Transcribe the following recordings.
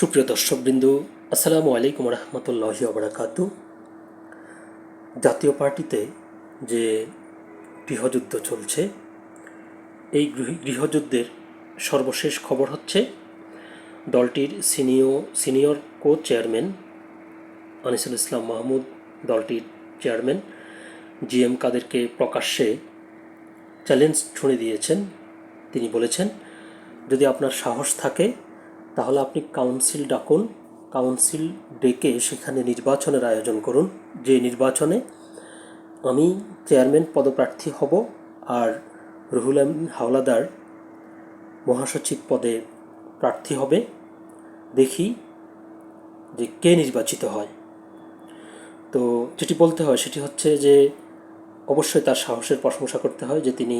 সুপ্রিয় দর্শকবৃন্দ, আসসালামু আলাইকুম রহমতুল্লাহি আবরাকাত জাতীয় পার্টিতে যে গৃহযুদ্ধ চলছে, এই গৃহ- গৃহযুদ্ধের সর্বশেষ খবর হচ্ছে, দলটির senior senior co chairman Anisul Islam Mahmud, দলটির চেয়ারম্যান জি এম কাদেরকে প্রকাশ্যে চ্যালেঞ্জ ছুঁড়ে দিয়েছেন। তিনি বলেছেন, যদি আপনার সাহস থাকে তাহলে আপনি কাউন্সিল ডাকুন কাউন্সিল ডেকে সেখানে নির্বাচনের আয়োজন করুন। যে নির্বাচনে আমি চেয়ারম্যান পদপ্রার্থী হব আর রুহুল হাওলাদার মহাসচিব পদে প্রার্থী হবে, দেখি যে কে নির্বাচিত হয়। তো যেটি বলতে হয় সেটি হচ্ছে যে অবশ্যই তার সাহসের প্রশংসা করতে হয় যে তিনি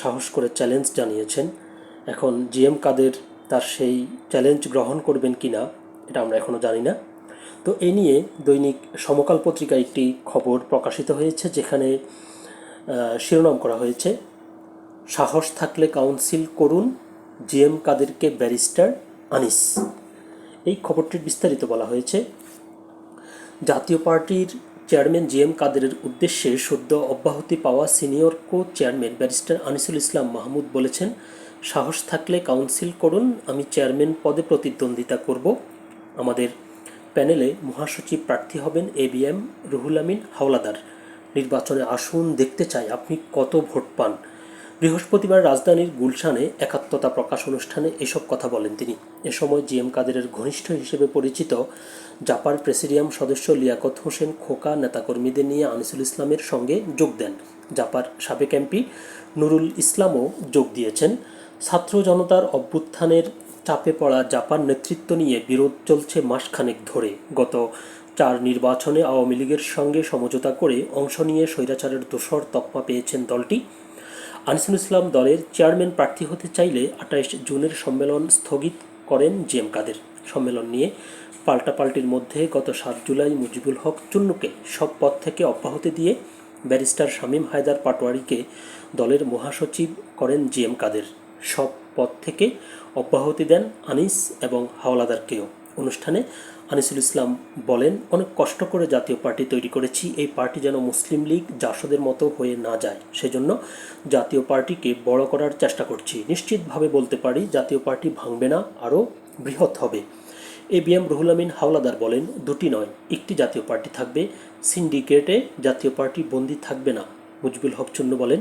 সাহস করে চ্যালেঞ্জ জানিয়েছেন। এখন জিএম কাদের তার সেই চ্যালেঞ্জ গ্রহণ করবেন কি না এটা আমরা এখনও জানি না। তো এ নিয়ে দৈনিক সমকাল পত্রিকায় একটি খবর প্রকাশিত হয়েছে, যেখানে শিরোনাম করা হয়েছে, সাহস থাকলে কাউন্সিল করুন জিএম কাদেরকে ব্যারিস্টার আনিস। এই খবরটির বিস্তারিত বলা হয়েছে, জাতীয় পার্টির চেয়ারম্যান জি এম কাদেরের উদ্দেশ্যে সদ্য অব্যাহতি পাওয়া senior co chairman barrister Anisul Islam Mahmud বলেছেন সাহস থাকলে কাউন্সিল করুন, আমি চেয়ারম্যান পদে প্রতিদ্বন্দ্বিতা করব। আমাদের প্যানেলে মহাসচিব প্রার্থী হবেন A B M Ruhul Amin Howlader. নির্বাচনে আসুন, দেখতে চাই আপনি কত ভোট পান। বৃহস্পতিবার রাজধানীর গুলশানে একাত্মতা প্রকাশ অনুষ্ঠানে এসব কথা বলেন তিনি। এ সময় জি এম কাদেরের ঘনিষ্ঠ হিসেবে পরিচিত জাপার প্রেসিডিয়াম সদস্য লিয়াকত হোসেন খোকা নেতাকর্মীদের নিয়ে আনিসুল ইসলামের সঙ্গে যোগ দেন। জাপার সাবেক এমপি নুরুল ইসলামও যোগ দিয়েছেন। ছাত্র জনতার অভ্যুত্থানের চাপে পড়া জাপান নেতৃত্ব নিয়ে বিরোধ চলছে মাসখানেক ধরে। গত চার নির্বাচনে আওয়ামী লীগের সঙ্গে সমঝোতা করে অংশ নিয়ে স্বৈরাচারের দোসর তকমা পেয়েছেন দলটি। আনিসুল ইসলাম দলের চেয়ারম্যান প্রার্থী হতে চাইলে আঠাইশ জুনের সম্মেলন স্থগিত করেন জিএম কাদের। সম্মেলন নিয়ে পাল্টাপাল্টির মধ্যে গত সাত জুলাই মুজিবুল হক চুন্নুকে সব পদ থেকে অব্যাহতি দিয়ে ব্যারিস্টার শামীম হায়দার পাটোয়ারিকে দলের মহাসচিব করেন জিএম কাদের। সব পদ থেকে অব্যাহতি দেন আনিস এবং হাওলাদারকেও। অনুষ্ঠানে আনিসুল ইসলাম বলেন, অনেক কষ্ট করে জাতীয় পার্টি তৈরি করেছি। এই পার্টি যেন মুসলিম লীগ জাসদের মতো হয়ে না যায়। সেজন্য জাতীয় পার্টিকে বড় করার চেষ্টা করছি। নিশ্চিতভাবে বলতে পারি, জাতীয় পার্টি ভাঙবে না, আরও বৃহৎ হবে। A B M Ruhul Amin Howlader বলেন, দুটি নয়, একটি জাতীয় পার্টি থাকবে। সিন্ডিকেটে জাতীয় পার্টি বন্দী থাকবে না। মুজবুল হক চুন্নু বলেন,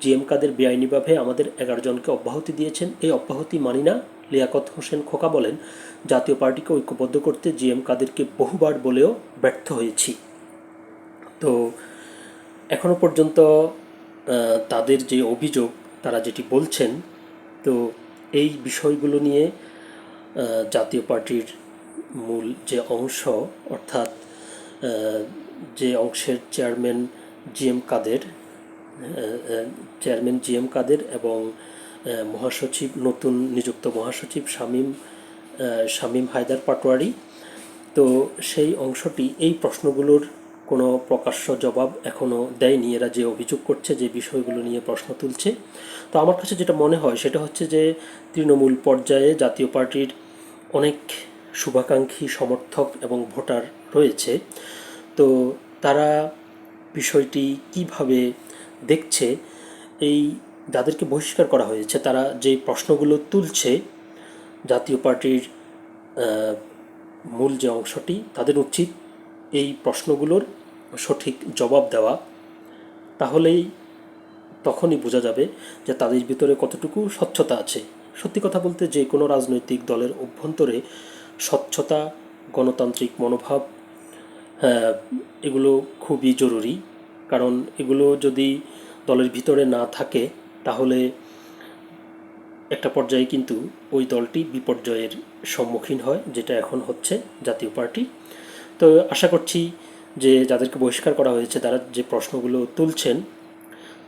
জিএম কাদের বেআইনিভাবে আমাদের এগারো জনকে অব্যাহতি দিয়েছেন, এই অব্যাহতি মানি না, লিয়াকত হোসেন খোকা বলেন, জাতীয় পার্টিকে ঐক্যবদ্ধ করতে জিএম কাদেরকে বহুবার বলেও ব্যর্থ হয়েছি। তো এখনও পর্যন্ত তাদের যে অভিযোগ, তারা যেটি বলছেন, তো এই বিষয়গুলো নিয়ে জাতীয় পার্টির মূল যে অংশ, অর্থাৎ যে অংশের chairman G M Quader chairman G M Quader এবং মহাসচিব, নতুন নিযুক্ত মহাসচিব শামীম শামীম হায়দার পাটোয়ারি। তো সেই অংশটি, এই প্রশ্নগুলোর কোনো প্রকাশ্য জবাব এখনও দেয়নি। এরা যে অভিযোগ করছে, যে বিষয়গুলো নিয়ে প্রশ্ন তুলছে। তো আমার কাছে যেটা মনে হয়, সেটা হচ্ছে যে তৃণমূল পর্যায়ে জাতীয় পার্টির অনেক শুভাকাঙ্ক্ষী সমর্থক এবং ভোটার রয়েছে। তো তারা বিষয়টি কীভাবে দেখছে, এই যাদেরকে বহিষ্কার করা হয়েছে, তারা যে প্রশ্নগুলো তুলছে, জাতীয় পার্টির মূল যে অংশটি, তাদের উচিত এই প্রশ্নগুলোর সঠিক জবাব দেওয়া। তাহলেই তখনই বোঝা যাবে যে তাদের ভিতরে কতটুকু স্বচ্ছতা আছে। সত্যি কথা বলতে যে কোনো রাজনৈতিক দলের অভ্যন্তরে স্বচ্ছতা, গণতান্ত্রিক মনোভাব এগুলো খুবই জরুরি। কারণ এগুলো যদি দলের ভিতরে না থাকে, তাহলে একটা পর্যায়ে কিন্তু ওই দলটি বিপর্যয়ের সম্মুখীন হয়, যেটা এখন হচ্ছে জাতীয় পার্টি। তো আশা করছি যে যাদেরকে বহিষ্কার করা হয়েছে, তারা যে প্রশ্নগুলো তুলছেন,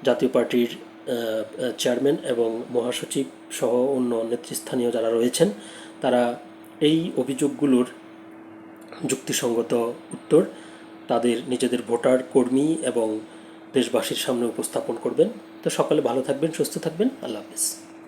জাতীয় পার্টির চেয়ারম্যান এবং মহাসচিব সহ অন্য নেতৃস্থানীয় যারা রয়েছেন, তারা এই অভিযোগগুলোর যুক্তিসঙ্গত উত্তর তাদের নিজেদের ভোটার, কর্মী এবং দেশবাসীর সামনে উপস্থাপন করবেন। তো সকালে ভালো থাকবেন, সুস্থ থাকবেন। আল্লাহ হাফিজ।